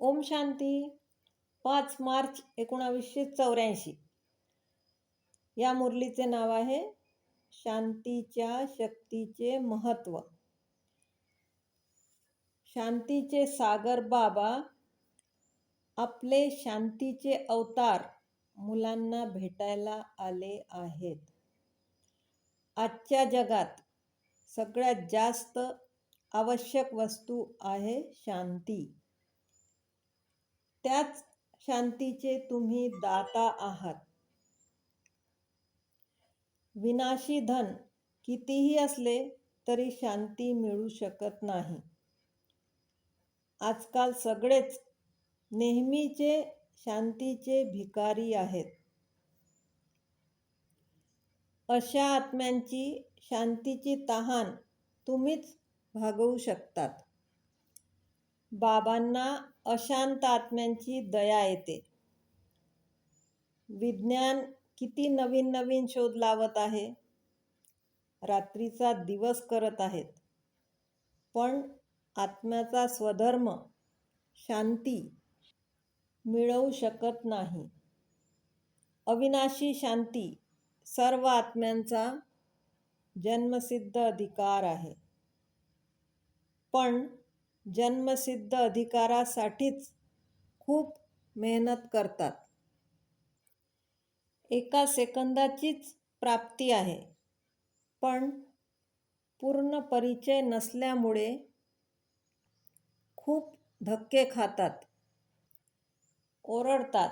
ओम शांती. पाच मार्च एकोणावीसशे चौऱ्याऐंशी. या मुरलीचे नाव आहे शांतीच्या शक्तीचे महत्त्व शांतीचे सागर बाबा आपले शांतीचे अवतार मुलांना भेटायला आले आहेत. आजच्या जगात सगळ्यात जास्त आवश्यक वस्तू आहे शांती. त्याच शांतीचे तुम्ही दाता आहात. विनाशी धन कितीही असले तरी शांती मिळू शकत नाही. आजकाल सगळेच नेहमीचे शांतीचे भिकारी आहेत. अशा आत्म्यांची शांतीची तहान तुम्हीच भागवू शकतात. बाबांना अशांत आत्म्यांची दया येते. विज्ञान किती नवीन नवीन शोध लावत आहे. रात्रीचा दिवस करत आहेत. पण आत्म्याचा स्वधर्म शांती मिळवू शकत नाही. अविनाशी शांती सर्व आत्म्यांचा जन्मसिद्ध अधिकार आहे. पण जन्मसिद्ध अधिकारासाठीच खूप मेहनत करतात. एका सेकंदाचीच प्राप्ती आहे. पण पूर्ण परिचय नसल्यामुळे खूप धक्के खातात. ओरडतात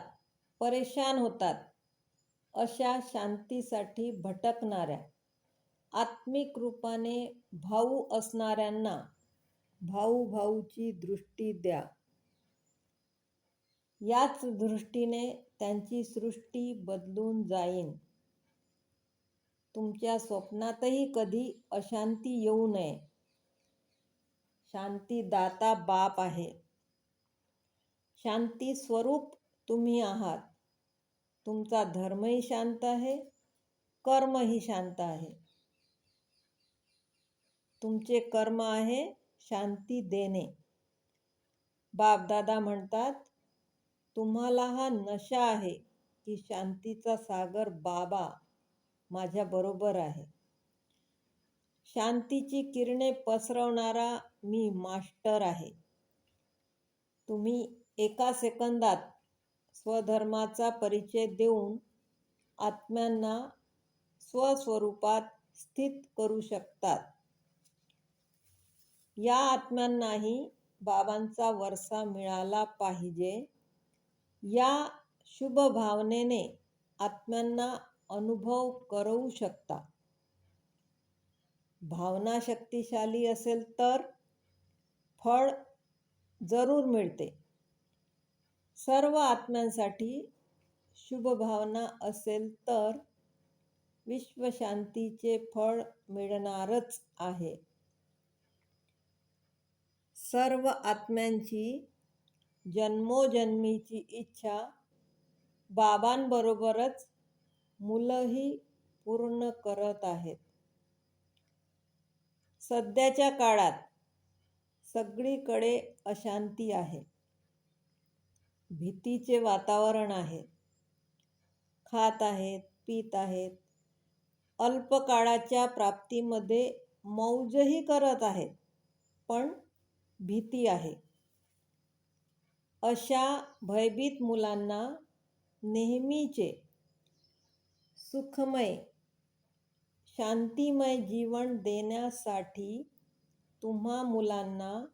परेशान होतात अशा शांतीसाठी भटकणाऱ्या आत्मिक रूपाने भाऊ असणाऱ्यांना भाऊ भाऊची दृष्टी द्या. याच दृष्टीने त्यांची सृष्टी बदलून जाईन. तुमच्या स्वप्नातही कधी अशांती येऊ नये. शांतीदाता बाप आहे. शांती स्वरूप तुम्ही आहात. तुमचा धर्मही शांत आहे कर्मही शांत आहे. तुमचे कर्म आहे शांती देणे. बापदादा म्हणतात तुम्हाला हा नशा आहे की शांतीचा सागर बाबा माझ्याबरोबर आहे. शांतीची किरणे पसरवणारा मी मास्टर आहे. तुम्ही एका सेकंदात स्वधर्माचा परिचय देऊन आत्म्यांना स्वस्वरूपात स्थित करू शकतात. या आत्म्यांनाही बाबांचा वरसा मिळाला पाहिजे. या शुभ भावनेने आत्म्यांना अनुभव करवू शकता. भावना शक्तिशाली असेल तर फळ जरूर मिळते. सर्व आत्म्यांसाठी शुभ भावना असेल तर विश्वशांतीचे फळ मिळणारच आहे. सर्व आत्म्यांची जन्मोजन्मीची इच्छा बाबांबरोबरच मुलंही पूर्ण करत आहेत. सध्याच्या काळात सगळीकडे अशांती आहे. भीतीचे वातावरण आहे. खात आहेत पित आहेत. अल्पकाळाच्या प्राप्तीमध्ये मौजही करत आहेत. पण भीती आहे. अशा भयभीत मुलांना नेहमीचे सुखमय शांतिमय जीवन देण्यासाठी तुम्हा मुलांना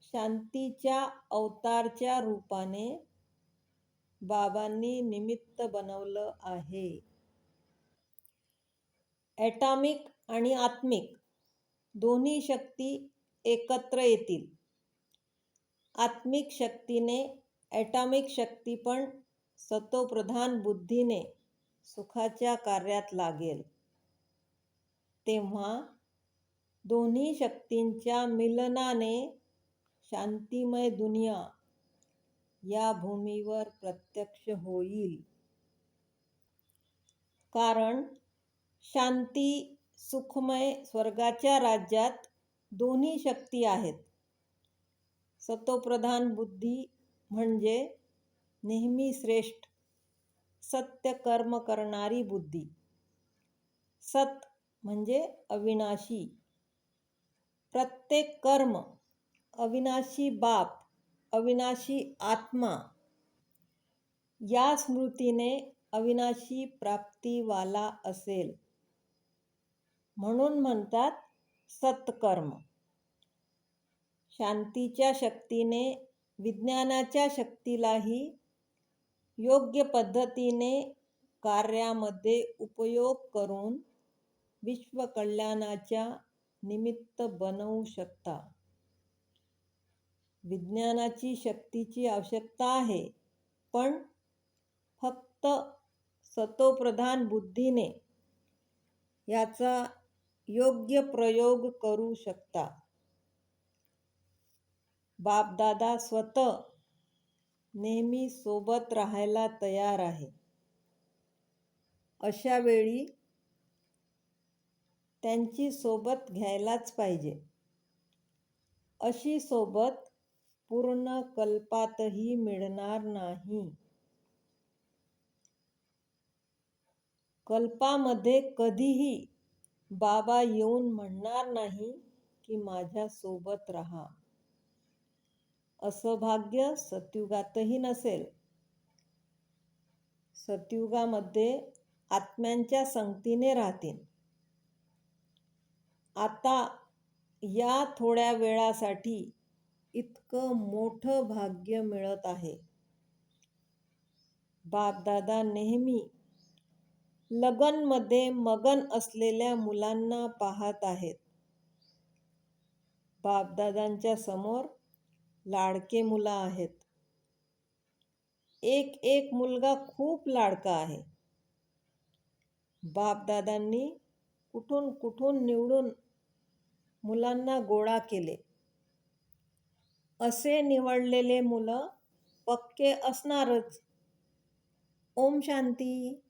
शांतीच्या अवतारच्या रूपाने बाबांनी निमित्त बनवलं आहे. ॲटॉमिक आणि आत्मिक दोन्ही शक्ती एकत्र येतील. आत्मिक शक्तीने ॲटॉमिक शक्ती पण सतोप्रधान बुद्धीने सुखाच्या कार्यात लागेल. तेव्हा दोन्ही शक्तींच्या मिलनाने शांतिमय दुनिया या भूमीवर प्रत्यक्ष होईल. कारण शांती सुखमय स्वर्गाच्या राज्यात दोन्ही शक्ती आहेत. सतोप्रधान बुद्धी म्हणजे नेहमी श्रेष्ठ सत्य कर्म करणारी बुद्धी. सत म्हणजे अविनाशी. प्रत्येक कर्म अविनाशी बाप अविनाशी आत्मा या स्मृतीने अविनाशी प्राप्तीवाला असेल. म्हणून म्हणतात सत्कर्म. शांतीच्या शक्तीने विज्ञानाच्या शक्तीलाही योग्य पद्धतीने कार्यामध्ये उपयोग करून विश्वकल्याणाच्या निमित्त बनवू शकता. विज्ञानाची शक्तीची आवश्यकता आहे पण फक्त सतोप्रधान बुद्धीने याचा योग्य प्रयोग करू शकता. बापदादा स्वतः नेहमी सोबत राहायला तयार आहे. अशा वेळी त्यांची सोबत घ्यायलाच पाहिजे. अशी सोबत पूर्ण कल्पातही मिळणार नाही. कल्पामध्ये कधीही बाबा येऊन म्हणणार नाही की माझ्यासोबत राहा. असं भाग्य सतयुगातही नसेल. सतयुगामध्ये आत्म्यांच्या संगतीने राहतील. आता या थोड्या वेळासाठी इतकं मोठं भाग्य मिळत आहे. बापदादा नेहमी लगनमध्ये मगन असलेल्या मुलांना पाहत आहेत. बापदादांच्या समोर लाडके मुलं आहेत. एक एक मुलगा खूप लाडका आहे. बापदादांनी कुठून कुठून निवडून मुलांना गोळा केले? असे निवडलेले मुलं पक्के असणारच. ओम शांती.